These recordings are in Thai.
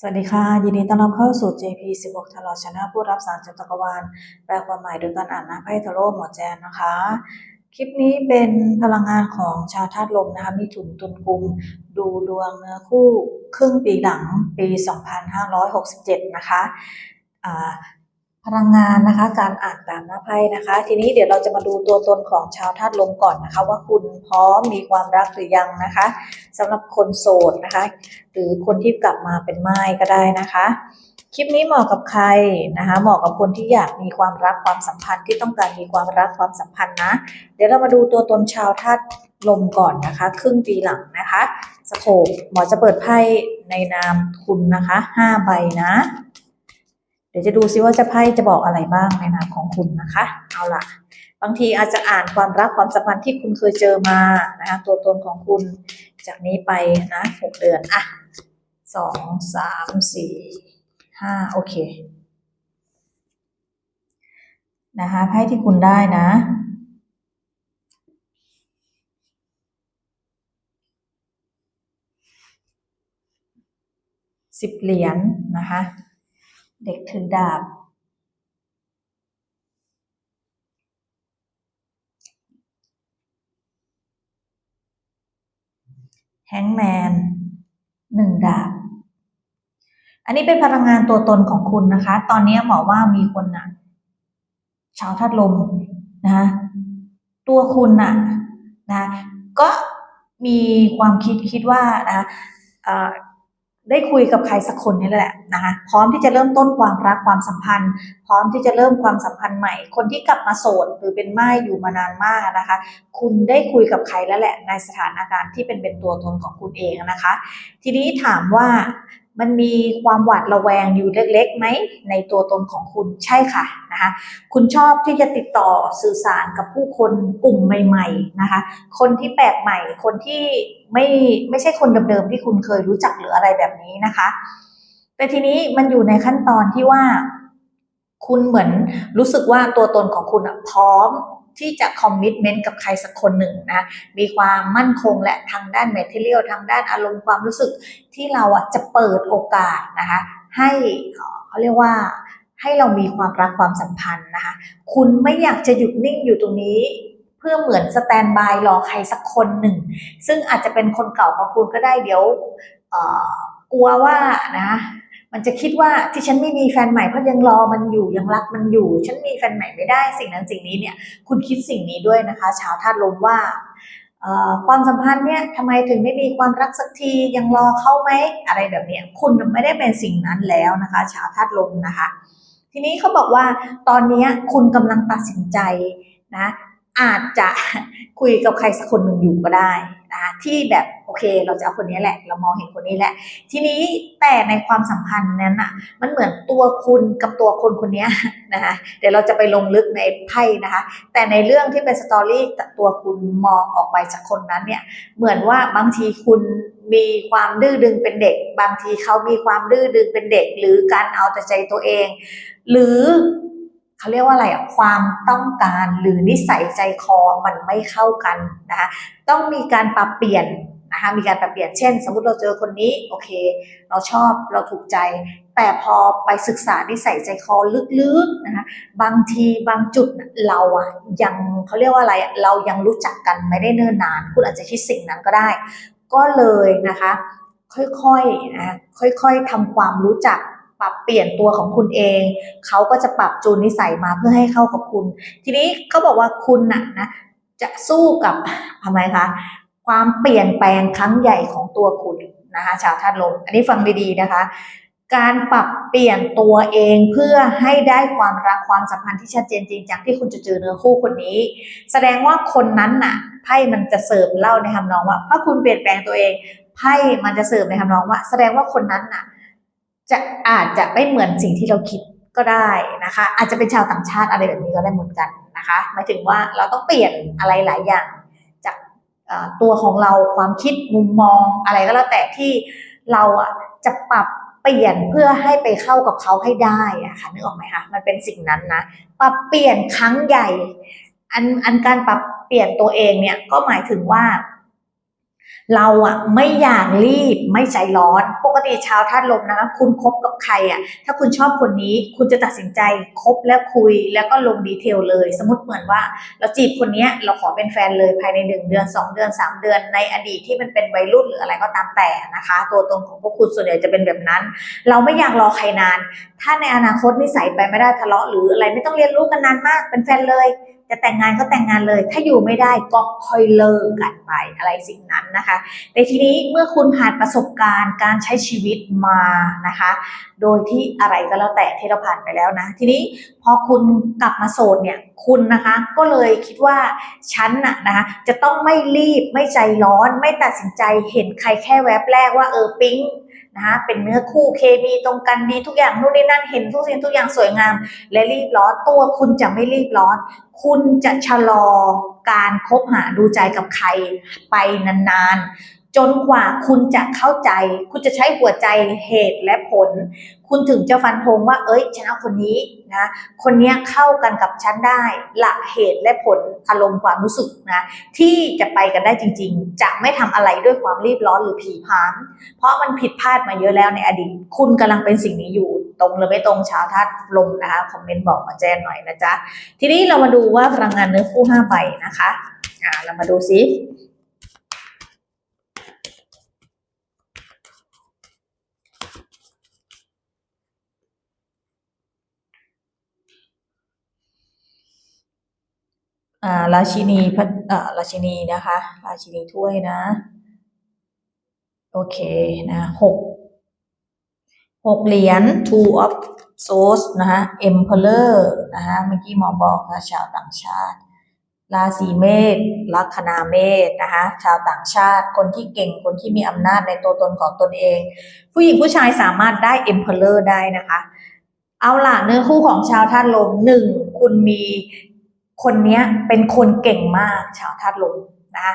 สวัสดีค่ะ ยินดีต้อนรับเข้าสู่ JP 16ทลอชนะผู้รับสารจากจักรวาลแปลความหมายโดยการอ่านหน้าไพ่ทาโร่หมอแจนนะคะ คลิปนี้เป็นพลังงานของชาวธาตุลมนะคะ มีถุนตุนกุม ดูดวงเนื้อคู่ ครึ่งปีหลังปี 2567 นะคะอ่า พลังงานนะคะ การอ่านตามหน้าไพ่นะคะ ทีนี้เดี๋ยวเราจะมาดูตัวตนของชาวธาตุลมก่อนนะคะ ว่าคุณพร้อมมีความรักหรือยังนะคะสำหรับคนโสดนะคะ หรือคนที่กลับมาเป็นไม้ก็ได้นะคะ คลิปนี้เหมาะกับใครนะคะ เหมาะกับคนที่อยากมีความรักความสัมพันธ์ที่ต้องการมีความรักความสัมพันธ์นะ เดี๋ยวเรามาดูตัวตนชาวธาตุลมก่อนนะคะ ครึ่งปีหลังนะคะสโคปหมอจะเปิดไพ่ในนามคุณนะคะห้าใบนะ ดี๋ยวจะดูซิว่าจะไพ่จะบอกอะไรบ้างในนามของคุณนะคะ เอาล่ะ บางทีอาจจะอ่านความรักความสัมพันธ์ที่คุณเคยเจอมานะคะตัวตนของคุณจากนี้ไปนะหกเดือนอะสองสามสี่ห้าโอเคนะคะไพ่ที่คุณได้นะสิบเหรียญนะคะ เด็กถือดาบ แฮงแมนหนึ่งดาบ อันนี้เป็นพลังงานตัวตนของคุณนะคะ ตอนนี้หมอว่ามีคนน่ะชาวธาตุลมนะคะตัวคุณน่ะนะก็มีความคิดคิดว่านะได้คุยกับใครสักคนนี่แหละนะคะพร้อมที่จะเริ่มต้นความรักความสัมพันธ์ พร้อมที่จะเริ่มความสัมพันธ์ใหม่ คนที่กลับมาโสดหรือเป็นม่ายอยู่มานานมากนะคะ คุณได้คุยกับใครแล้วแหละในสถานการณ์ที่เป็นเป็นตัวตนของคุณเองนะคะ ทีนี้ถามว่ามันมีความหวาดระแวงอยู่เล็กๆไหมในตัวตนของคุณใช่ค่ะนะคะคุณชอบที่จะติดต่อสื่อสารกับผู้คนกลุ่มใหม่ๆนะคะคนที่แปลกใหม่คนที่ไม่ไม่ใช่คนเดิมๆที่คุณเคยรู้จักหรืออะไรแบบนี้นะคะ แต่ทีนี้มันอยู่ในขั้นตอนที่ว่า คุณเหมือนรู้สึกว่าตัวตนของคุณอะพร้อมที่จะคอมมิชเมนต์กับใครสักคนหนึ่งนะ มีความมั่นคงและทางด้านเมทเทียลทางด้านอารมณ์ความรู้สึกที่เราอะจะเปิดโอกาสนะคะให้เขาเรียกว่าให้เรามีความรักความสัมพันธ์นะคะ คุณไม่อยากจะหยุดนิ่งอยู่ตรงนี้ เพื่อเหมือนสแตนบายรอใครสักคนหนึ่ง ซึ่งอาจจะเป็นคนเก่าของคุณก็ได้เดี๋ยวเออกลัวว่านะ มันจะคิดว่าที่ฉันไม่มีแฟนใหม่เพราะยังรอมันอยู่ยังรักมันอยู่ ฉันมีแฟนใหม่ไม่ได้สิ่งนั้นสิ่งนี้เนี่ย คุณคิดสิ่งนี้ด้วยนะคะชาวธาตุลมว่าความสัมพันธ์เนี่ยทำไมถึงไม่มีความรักสักทียังรอเขาไหมอะไรแบบเนี้ยคุณไม่ได้เป็นสิ่งนั้นแล้วนะคะ ชาวธาตุลมนะคะ ทีนี้เขาบอกว่าตอนนี้คุณกำลังตัดสินใจนะ อาจจะคุยกับใครสักคนหนึ่งอยู่ก็ได้นะคะที่แบบโอเคเราจะเอาคนนี้แหละ เรามองเห็นคนนี้แหละ ทีนี้แต่ในความสัมพันธ์นั้นอะมันเหมือนตัวคุณกับตัวคนคนนี้นะคะเดี๋ยวเราจะไปลงลึกในไพ่นะคะแต่ในเรื่องที่เป็นสตอรี่ตัวคุณมองออกไปจากคนนั้นเนี่ยเหมือนว่าบางทีคุณมีความดื้อดึงเป็นเด็ก บางทีเขามีความดื้อดึงเป็นเด็ก หรือการเอาแต่ใจตัวเอง หรือ เขาเรียกว่าอะไรอะความต้องการหรือนิสัยใจคอมันไม่เข้ากันนะคะต้องมีการปรับเปลี่ยนนะคะมีการปรับเปลี่ยนเช่น สมมติเราเจอคนนี้โอเค เราชอบเราถูกใจ แต่พอไปศึกษานิสัยใจคอลึกๆนะคะบางทีบางจุดเราอะยังเขาเรียกว่าอะไรเรายังรู้จักกันไม่ได้เนิ่นนาน คุณอาจจะคิดสิ่งนั้นก็ได้ ก็เลยนะคะ ค่อยๆนะค่อยๆทำความรู้จัก ปรับเปลี่ยนตัวของคุณเอง เขาก็จะปรับจูนนิสัยมาเพื่อให้เข้ากับคุณ ทีนี้เขาบอกว่าคุณน่ะนะจะสู้กับทำไมคะความเปลี่ยนแปลงครั้งใหญ่ของตัวคุณนะคะชาวธาตุลมอันนี้ฟังดีๆนะคะ การปรับเปลี่ยนตัวเองเพื่อให้ได้ความรักความสัมพันธ์ที่ชัดเจนจริงจังที่คุณจะเจอเนื้อคู่คนนี้ แสดงว่าคนนั้นน่ะไพ่มันจะเสิร์ฟเล่าในทำนองว่าถ้าคุณเปลี่ยนแปลงตัวเองไพ่มันจะเสิร์ฟในทำนองว่า แสดงว่าคนนั้นน่ะ จะอาจจะไม่เหมือนสิ่งที่เราคิดก็ได้นะคะ อาจจะเป็นชาวต่างชาติอะไรแบบนี้ก็ได้เหมือนกันนะคะหมายถึงว่าเราต้องเปลี่ยนอะไรหลายอย่าง จากตัวของเราความคิดมุมมองอะไรก็แล้วแต่ที่เราอะจะปรับเปลี่ยนเพื่อให้ไปเข้ากับเขาให้ได้อะค่ะนึกออกไหมคะมันเป็นสิ่งนั้นนะปรับเปลี่ยนครั้งใหญ่ อันอันการปรับเปลี่ยนตัวเองเนี่ยก็หมายถึงว่า เราอะไม่อยากรีบไม่ใจร้อน ปกติชาวธาตุลมนะคะคุณคบกับใครอะถ้าคุณชอบคนนี้คุณจะตัดสินใจคบและคุยแล้วก็ลงดีเทลเลย สมมติเหมือนว่า เราจีบคนนี้เราขอเป็นแฟนเลยภายในหนึ่งเดือนสองเดือนสามเดือน ในอดีตที่มันเป็นวัยรุ่นหรืออะไรก็ตามแต่นะคะ ตัวตนของพวกคุณส่วนใหญ่จะเป็นแบบนั้น เราไม่อยากรอใครนาน ถ้าในอนาคตนิสัยไปไม่ได้ทะเลาะหรืออะไรไม่ต้องเรียนรู้กันนานมากเป็นแฟนเลย จะแต่งงานก็แต่งงานเลย ถ้าอยู่ไม่ได้ก็ค่อยเลิกกันไปอะไรสิ่งนั้นนะคะ แต่ทีนี้เมื่อคุณผ่านประสบการณ์การใช้ชีวิตมานะคะ โดยที่อะไรก็แล้วแต่ที่เราผ่านไปแล้วนะ ทีนี้พอคุณกลับมาโสดเนี่ยคุณนะคะ ก็เลยคิดว่าฉันน่ะนะคะจะต้องไม่รีบไม่ใจร้อน ไม่ตัดสินใจเห็นใครแค่แวบแรกว่าเออปิ๊ง นะคะเป็นเนื้อคู่เคมีตรงกันดีทุกอย่างนู่นนี่นั่นเห็นทุกสิ่งทุกอย่างสวยงาม และรีบร้อนตัวคุณจะไม่รีบร้อน คุณจะชะลอการคบหาดูใจกับใครไปนานๆ จนกว่าคุณจะเข้าใจ คุณจะใช้หัวใจเหตุและผล คุณถึงจะฟันธงว่า เอ้ยฉันเอาคนนี้นะ คนนี้เข้ากันกับฉันได้ หลักเหตุและผลอารมณ์ความรู้สึกนะที่จะไปกันได้จริง ๆ จะไม่ทำอะไรด้วยความรีบร้อนหรือผีพามเพราะมันผิดพลาดมาเยอะแล้วในอดีต คุณกำลังเป็นสิ่งนี้อยู่ ตรงหรือไม่ตรงชาวธาตุลมนะคะคอมเมนต์บอกมาแจ้งหน่อยนะจ๊ะทีนี้เรามาดูว่าพลังงานเนื้อคู่ห้าใบนะคะอ่าเรามาดูซิ ราชินีพัดอ่าราชินีนะคะ ราชินีถ้วยนะ โอเคนะหกหกเหรียญ two of swords นะคะ emperor นะคะเมื่อกี้หมอบอกนะชาวต่างชาติ ราศีเมษลัคนาเมษนะคะชาวต่างชาติ คนที่เก่งคนที่มีอำนาจในตัวตนของตนเอง ผู้หญิงผู้ชายสามารถได้ emperor ได้นะคะ เอาล่ะเนื้อคู่ของชาวธาตุลมหนึ่งคุณมี คนเนี้ยเป็นคนเก่งมากชาวธาตุลมนะคะ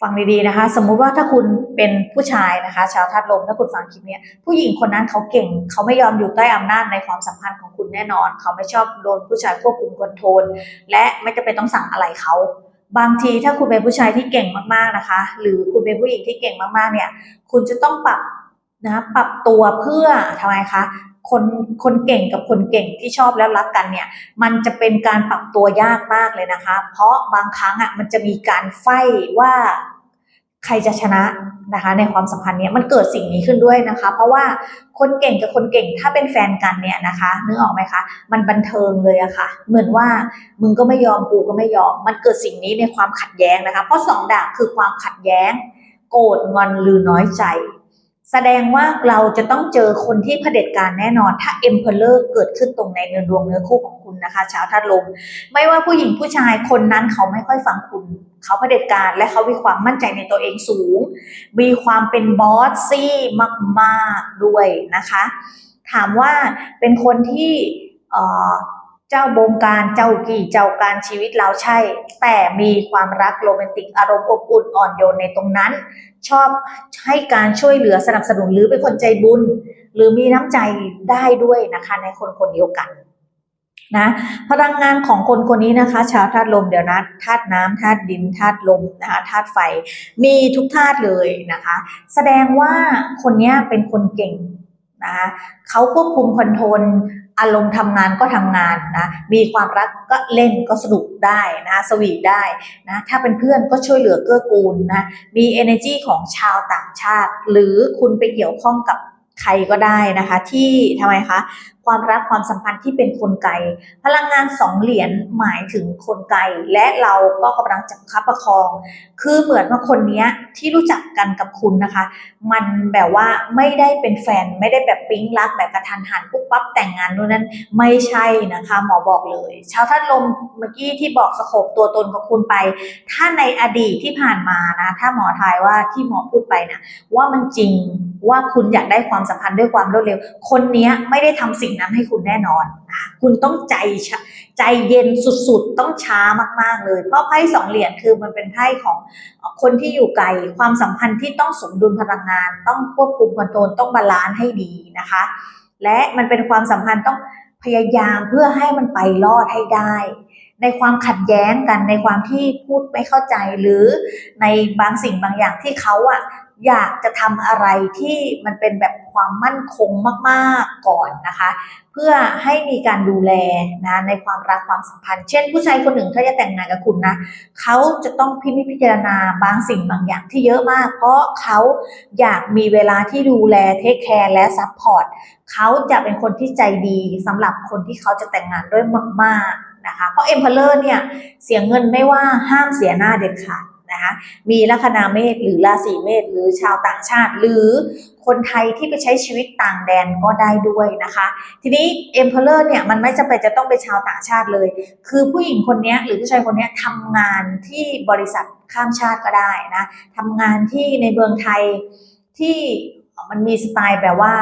ฟังดีๆนะคะ สมมุติว่าถ้าคุณเป็นผู้ชายนะคะ ชาวธาตุลมถ้าคุณฟังคลิปนี้ผู้หญิงคนนั้นเขาเก่ง เขาไม่ยอมอยู่ใต้อำนาจในความสัมพันธ์ของคุณแน่นอน เขาไม่ชอบโดนผู้ชายควบคุมคอนโทรลและไม่จำเป็นต้องสั่งอะไรเขาบางทีถ้าคุณเป็นผู้ชายที่เก่งมากๆนะคะ หรือคุณเป็นผู้หญิงที่เก่งมากๆเนี่ย คุณจะต้องปรับนะปรับตัวเพื่อทำไมคะ คนคนเก่งกับคนเก่งที่ชอบแล้วรักกันเนี่ย มันจะเป็นการปรับตัวยากมากเลยนะคะ เพราะบางครั้งอะมันจะมีการไฟว่าใครจะชนะนะคะ ในความสัมพันธ์เนี้ยมันเกิดสิ่งนี้ขึ้นด้วยนะคะ เพราะว่าคนเก่งกับคนเก่งถ้าเป็นแฟนกันเนี่ยนะคะนึกออกไหมคะมันบันเทิงเลยอะค่ะ เหมือนว่ามึงก็ไม่ยอมกูก็ไม่ยอม มันเกิดสิ่งนี้ในความขัดแย้งนะคะ เพราะสองดาบคือความขัดแย้ง โกรธงอนหรือน้อยใจ แสดงว่าเราจะต้องเจอคนที่เผด็จการแน่นอน ถ้า Emperor เกิดขึ้นตรงในเนื้อดวงเนื้อคู่ของคุณนะคะชาวธาตุลม ไม่ว่าผู้หญิงผู้ชายคนนั้นเขาไม่ค่อยฟังคุณ เขาเผด็จการและเขามีความมั่นใจในตัวเองสูง มีความเป็นบอสซี่มาก ๆ ด้วยนะคะ ถามว่าเป็นคนที่ เจ้าบงการเจ้ากี่เจ้าการชีวิตเราใช่ แต่มีความรักโรแมนติกอารมณ์อบอุ่นอ่อนโยนในตรงนั้น ชอบให้การช่วยเหลือสนับสนุนหรือเป็นคนใจบุญ หรือมีน้ำใจได้ด้วยนะคะ ในคนคนเดียวกันนะพลังงานของคนคนนี้นะคะ ชาวธาตุลมเดี๋ยวนะธาตุน้ำธาตุดินธาตุลมนะคะธาตุไฟมีทุกธาตุเลยนะคะ แสดงว่าคนนี้เป็นคนเก่งนะคะเขาควบคุมคอนโทรล อารมณ์ทำงานก็ทำงานนะ มีความรักก็เล่นก็สนุกได้นะสวีทได้นะ ถ้าเป็นเพื่อนก็ช่วยเหลือเกื้อกูลนะ มี energy ของชาวต่างชาติ หรือคุณไปเกี่ยวข้องกับ ใครก็ได้นะคะ ที่ทำไมคะความรักความสัมพันธ์ที่เป็นคนไกลพลังงานสองเหรียญหมายถึงคนไกลและเราก็กำลังจับคับประคอง คือเหมือนว่าคนเนี้ยที่รู้จักกันกับคุณนะคะ มันแบบว่าไม่ได้เป็นแฟนไม่ได้แบบปิ๊งรักแบบกระทันหันปุ๊บปั๊บแต่งงานนู่นนั้นไม่ใช่นะคะ หมอบอกเลยชาวธาตุลมเมื่อกี้ที่บอกสโคบตัวตนของคุณไป ถ้าในอดีตที่ผ่านมานะ ถ้าหมอทายว่าที่หมอพูดไปนะว่ามันจริง ว่าคุณอยากได้ความสัมพันธ์ด้วยความรวดเร็ว คนนี้ไม่ได้ทำสิ่งนั้นให้คุณแน่นอนนะคะคุณต้องใจชะใจเย็นสุดๆ ต้องช้ามากๆเลย เพราะไพ่สองเหรียญคือมันเป็นไพ่ของคนที่อยู่ไกล ความสัมพันธ์ที่ต้องสมดุลพลังงาน ต้องควบคุมคอนโทรลต้องบาลานซ์ให้ดีนะคะ และมันเป็นความสัมพันธ์ต้องพยายามเพื่อให้มันไปรอดให้ได้ ในความขัดแย้งกันในความที่พูดไม่เข้าใจหรือในบางสิ่งบางอย่างที่เขาอะ อยากจะทำอะไรที่มันเป็นแบบความมั่นคงมากๆก่อนนะคะ เพื่อให้มีการดูแลนะในความรักความสัมพันธ์ เช่น ผู้ชายคนหนึ่งถ้าจะแต่งงานกับคุณนะเขาจะต้องพินิจพิจารณาบางสิ่งบางอย่างที่เยอะมาก เพราะเขาอยากมีเวลาที่ดูแลเทคแคร์และซัพพอร์ตเขาจะเป็นคนที่ใจดีสำหรับคนที่เขาจะแต่งงานด้วยมาก ๆนะคะ เพราะเอ็มเพลเลอร์เนี่ยเสียเงินไม่ว่าห้ามเสียหน้าเด็ดขาด นะคะมีลัคนาเมษหรือราศีเมษหรือชาวต่างชาติ หรือคนไทยที่ไปใช้ชีวิตต่างแดนก็ได้ด้วยนะคะ ทีนี้เอ็มเพลเลอร์เนี่ยมันไม่จำเป็นจะต้องเป็นชาวต่างชาติเลย คือผู้หญิงคนนี้หรือผู้ชายคนนี้ทำงานที่บริษัทข้ามชาติก็ได้นะทำงานที่ในเมืองไทยที่มันมีสไตล์แบบว่า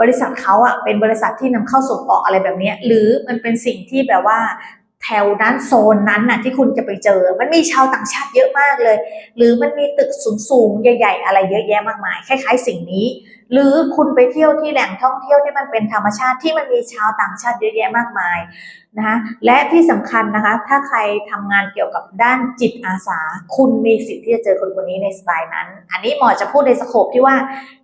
บริษัทเขาอะเป็นบริษัทที่นำเข้าส่งออกอะไรแบบนี้ หรือมันเป็นสิ่งที่แบบว่า แถวนั้นโซนนั้นน่ะที่คุณจะไปเจอ มันมีชาวต่างชาติเยอะมากเลย หรือมันมีตึกสูงๆใหญ่ ๆ อะไรเยอะแยะมากมายคล้ายๆ สิ่งนี้หรือคุณไปเที่ยวที่แหล่งท่องเที่ยวที่มันเป็นธรรมชาติที่มันมีชาวต่างชาติเยอะแยะมากมายนะคะและที่สำคัญนะคะ ถ้าใครทำงานเกี่ยวกับด้านจิตอาสา คุณมีสิทธิ์ที่จะเจอคนคนนี้ในสไตล์นั้น อันนี้หมอจะพูดในสโคปที่ว่า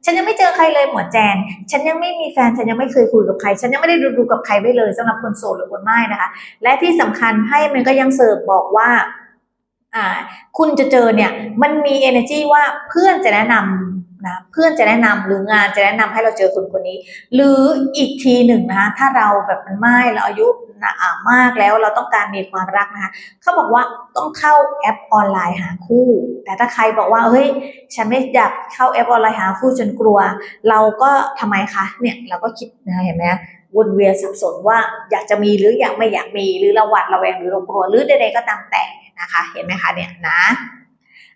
ฉันยังไม่เจอใครเลยหมอแจน ฉันยังไม่มีแฟน ฉันยังไม่เคยคุยกับใคร ฉันยังไม่ได้ดูดูกับใครไว้เลยสำหรับคนโสดหรือคนไม่นะคะ และที่สำคัญให้มันก็ยังเสิร์ฟบอกว่าอ่าคุณจะเจอเนี่ยมันมี energy ว่าเพื่อนจะแนะนำ นะเพื่อนจะแนะนำหรืองานจะแนะนำให้เราเจอคนคนนี้ หรืออีกทีหนึ่งนะคะถ้าเราแบบมันไม่เราอายุนะอ่ามากแล้วเราต้องการมีความรักนะคะเขาบอกว่าต้องเข้าแอปออนไลน์หาคู่ แต่ถ้าใครบอกว่าเฮ้ยฉันไม่อยากเข้าแอปออนไลน์หาคู่จนกลัว เราก็ทำไมคะเนี่ยเราก็คิดนะเห็นไหมวนเวียนสับสนว่าอยากจะมีหรืออยากไม่อยากมีหรือเราหวาดระแวงหรือเรากลัวหรือใดๆก็ตามแต่นะคะ เห็นไหมคะเนี่ยนะ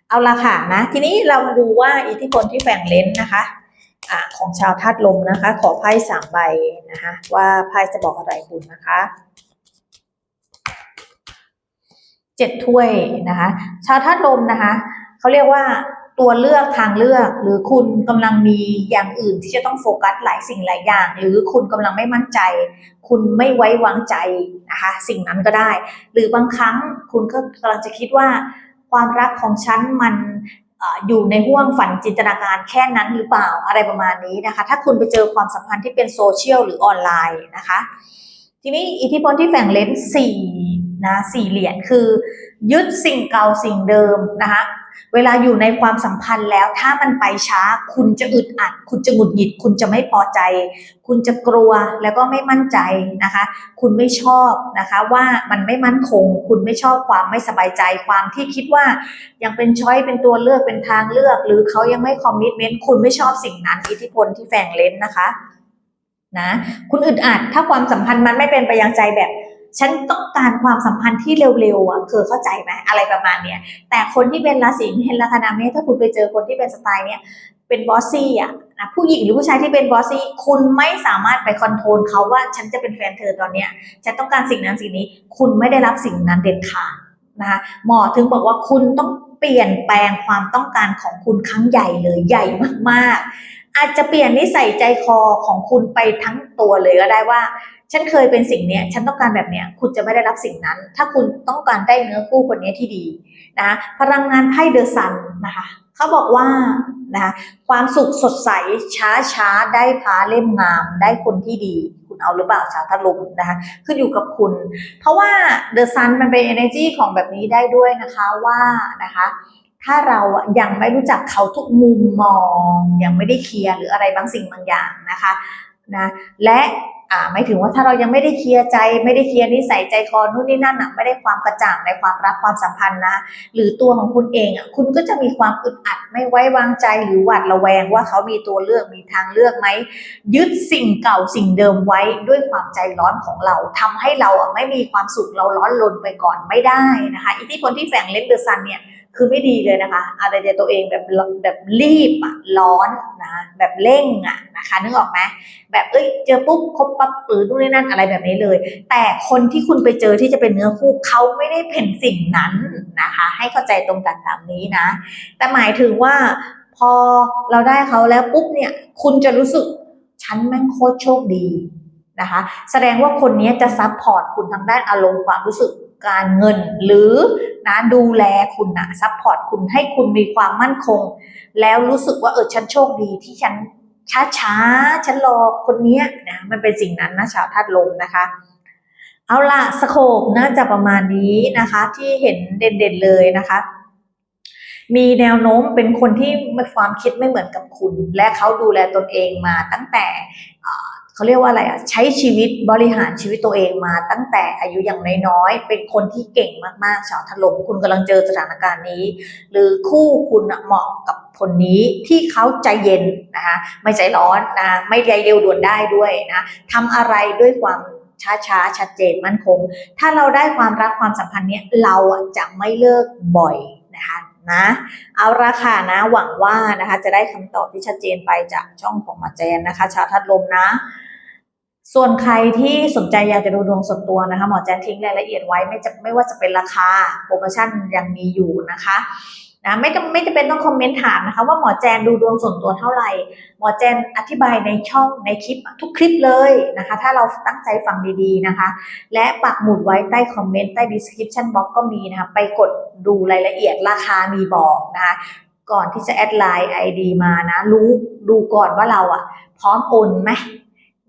เอาละค่ะนะ ทีนี้เรามาดูว่าอิทธิพลที่แฝงเลนส์นะคะอของชาวธาตุลมนะคะ ขอไพ่สามใบนะคะว่าไพ่จะบอกอะไรคุณนะคะเจ็ดถ้วยนะคะ ชาวธาตุลมนะคะเขาเรียกว่าตัวเลือกทางเลือกหรือคุณกำลังมีอย่างอื่นที่จะต้องโฟกัสหลายสิ่งหลายอย่าง หรือคุณกำลังไม่มั่นใจ คุณไม่ไว้วางใจนะคะ สิ่งนั้นก็ได้ หรือบางครั้งคุณก็กำลังจะคิดว่า ความรักของฉันมันเอ่ออยู่ในห่วงฝันจินตนาการแค่นั้นหรือเปล่าอะไรประมาณนี้นะคะ ถ้าคุณไปเจอความสัมพันธ์ที่เป็นโซเชียลหรือออนไลน์นะคะ ทีนี้อิทธิพลที่แฝงเลนส์สี่นะสี่เหรียญคือ ยึดสิ่งเก่าสิ่งเดิมนะคะ เวลาอยู่ในความสัมพันธ์แล้ว ถ้ามันไปช้า คุณจะอึดอัด คุณจะหงุดหงิด คุณจะไม่พอใจ คุณจะกลัวแล้วก็ไม่มั่นใจนะคะ คุณไม่ชอบนะคะว่ามันไม่มั่นคง คุณไม่ชอบความไม่สบายใจ ความที่คิดว่ายังเป็นช้อยเป็นตัวเลือกเป็นทางเลือก หรือเขายังไม่คอมมิชเมนต์คุณไม่ชอบสิ่งนั้นอิทธิพลที่แฝงเลนส์นะคะนะคุณอึดอัดถ้าความสัมพันธ์มันไม่เป็นไปยังใจแบบ ฉันต้องการความสัมพันธ์ที่เร็วๆอะคือเข้าใจไหมอะไรประมาณเนี้ยแต่คนที่เป็นราศีเมษลัคนาเมษถ้าคุณไปเจอคนที่เป็นสไตล์เนี้ยเป็นบอสซี่อะนะผู้หญิงหรือผู้ชายที่เป็นบอสซี่คุณไม่สามารถไปคอนโทรลเขาว่าฉันจะเป็นแฟนเธอตอนเนี้ยฉันต้องการสิ่งนั้นสิ่งนี้ คุณไม่ได้รับสิ่งนั้นเด็ดขาดนะคะหมอถึงบอกว่าคุณต้องเปลี่ยนแปลงความต้องการของคุณครั้งใหญ่เลยใหญ่มากๆ อาจจะเปลี่ยนนิสัยใจคอของคุณไปทั้งตัวเลยก็ได้ว่า ฉันเคยเป็นสิ่งเนี้ย ฉันต้องการแบบเนี้ย คุณจะไม่ได้รับสิ่งนั้น ถ้าคุณต้องการได้เนื้อคู่คนนี้ที่ดีนะคะพลังงานไพ่เดอะซันนะคะเขาบอกว่านะคะความสุขสดใสช้าช้าได้พาเล่มงาม ได้คนที่ดี คุณเอาหรือเปล่าชาวทัลุนะคะขึ้นอยู่กับคุณ เพราะว่าเดอะซันมันเป็น energy ของแบบนี้ได้ด้วยนะคะว่านะคะถ้าเราอะยังไม่รู้จักเขาทุกมุมมอง ยังไม่ได้เคลียร์หรืออะไรบางสิ่งบางอย่างนะคะนะและ อ่าไม่ถึงว่าถ้าเรายังไม่ได้เคลียร์ใจ ไม่ได้เคลียร์นิสัยใจคอนู่นนี่นั่นอะไม่ได้ความกระจ่างในความรักความสัมพันธ์นะ หรือตัวของคุณเองอะคุณก็จะมีความอึดอัดไม่ไว้วางใจหรือหวาดระแวงว่าเขามีตัวเลือกมีทางเลือกไหมยึดสิ่งเก่าสิ่งเดิมไว้ด้วยความใจร้อนของเราทำให้เราอะไม่มีความสุขเราร้อนรนไปก่อนไม่ได้นะคะอิทธิพลที่แฝงเลนเดอะซันเนี่ยคือไม่ดีเลยนะคะเอาแต่ใจตัวเองแบบแบบรีบอะร้อนนะแบบเร่งอะนะคะนึกออกไหมแบบเอ้ยเจอปุ๊บคบปั๊บหรือนู่นนี่นั่นอะไรแบบนี้เลย แต่คนที่คุณไปเจอที่จะเป็นเนื้อคู่เขาไม่ได้เป็นสิ่งนั้นนะคะ ให้เข้าใจตรงกันตามนี้นะ แต่หมายถึงว่าพอเราได้เขาแล้วปุ๊บเนี่ย คุณจะรู้สึกฉันแม่งโคตรโชคดีนะคะ แสดงว่าคนนี้จะซัพพอร์ตคุณทางด้านอารมณ์ความรู้สึก การเงิน หรือนะดูแลคุณนะซัพพอร์ตคุณให้คุณมีความมั่นคง แล้วรู้สึกว่าเออฉันโชคดีที่ฉันช้าช้าฉันรอคนเนี้ยนะมันเป็นสิ่งนั้นนะชาวธาตุลมนะคะ เอาล่ะสโคปน่าจะประมาณนี้นะคะ ที่เห็นเด่นๆเลยนะคะ มีแนวโน้มเป็นคนที่มีความคิดไม่เหมือนกับคุณ และเขาดูแลตนเองมาตั้งแต่ เขาเรียกว่าอะไรอะใช้ชีวิตบริหารชีวิตตัวเองมาตั้งแต่อายุอย่างน้อยๆเป็นคนที่เก่งมากๆชาวถล่มคุณกำลังเจอสถานการณ์นี้ หรือคู่คุณเหมาะกับคนนี้ที่เขาใจเย็นนะคะไม่ใจร้อนนะไม่ใจเร็วด่วนได้ด้วยนะทำอะไรด้วยความช้าๆชัดเจนมั่นคง ถ้าเราได้ความรักความสัมพันธ์เนี้ยเราจะไม่เลิกบ่อยนะคะนะเอาราคานะหวังว่านะคะจะได้คำตอบที่ชัดเจนไปจากช่องของมาแจนนะคะ ชาวทัดลมนะ ส่วนใครที่สนใจอยากจะดูดวงส่วนตัวนะคะหมอแจนทิ้งรายละเอียดไว้ไม่จะไม่ว่าจะเป็นราคาโปรโมชั่นยังมีอยู่นะคะนะไม่จำไม่จำเป็นต้องคอมเมนต์ถามนะคะว่าหมอแจนดูดวงส่วนตัวเท่าไหร่ หมอแจนอธิบายในช่องในคลิปทุกคลิปเลยนะคะ ถ้าเราตั้งใจฟังดีๆนะคะ และปักหมุดไว้ใต้คอมเมนต์ใต้ description box ก็มีนะคะ ไปกดดูรายละเอียดราคามีบอกนะคะ ก่อนที่จะแอดไลน์ ID มานะ รู้ดูก่อนว่าเราอะพร้อมโอนไหม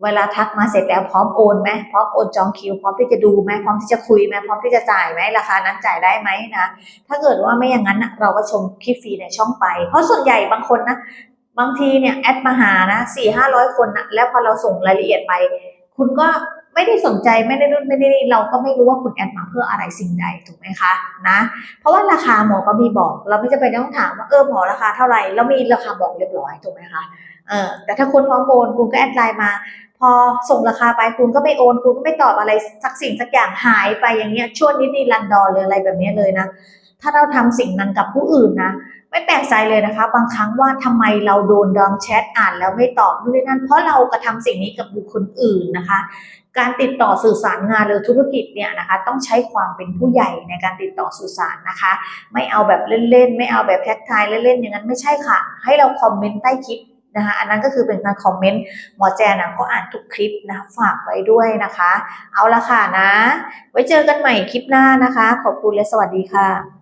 เวลาทักมาเสร็จแล้วพร้อมโอนไหมพร้อมโอนจองคิวพร้อมที่จะดูไหมพร้อมที่จะคุยไหมพร้อมที่จะจ่ายไหมราคานั้นจ่ายได้ไหมนะถ้าเกิดว่าไม่อย่างนั้นเราก็ชมคลิปฟรีในช่องไป เพราะส่วนใหญ่บางคนนะบางทีเนี่ยแอดมาหานะสี่ห้าร้อยคนนะแล้วพอเราส่งรายละเอียดไป คุณก็ไม่ได้สนใจไม่ได้รุ่นไม่ได้นี่เราก็ไม่รู้ว่าคุณแอดมาเพื่ออะไรสิ่งใดถูกไหมคะนะเพราะว่าราคาหมอก็มีบอก เราไม่จำเป็นต้องถามว่าเออหมอราคาเท่าไหร่แล้วมีราคาบอกเรียบร้อยถูกไหมคะ เออแต่ถ้าคุณพร้อมโอนคุณก็แอดไลน์มา พอส่งราคาไปคุณก็ไม่โอนคุณก็ไม่ตอบอะไรสักสิ่งสักอย่างหายไปอย่างเงี้ยช่วงนี้ดีลันดอนหรืออะไรแบบนี้เลยนะ ถ้าเราทำสิ่งนั้นกับผู้อื่นนะไม่แปลกใจเลยนะคะ บางครั้งว่าทำไมเราโดนดองแชทอ่านแล้วไม่ตอบนู่นนี่นั่นเพราะเรากระทำสิ่งนี้กับบุคคลอื่นนะคะ การติดต่อสื่อสารงานหรือธุรกิจเนี่ยนะคะ ต้องใช้ความเป็นผู้ใหญ่ในการติดต่อสื่อสารนะคะ ไม่เอาแบบเล่นๆไม่เอาแบบแท็กทายเล่นๆอย่างนั้นไม่ใช่ค่ะ ให้เราคอมเมนต์ใต้คลิป นะคะอันนั้นก็คือเป็นการคอมเมนต์หมอแจนนะก็อ่านทุกคลิปนะคะฝากไว้ด้วยนะคะ เอาละค่ะนะ ไว้เจอกันใหม่คลิปหน้านะคะ ขอบคุณและสวัสดีค่ะ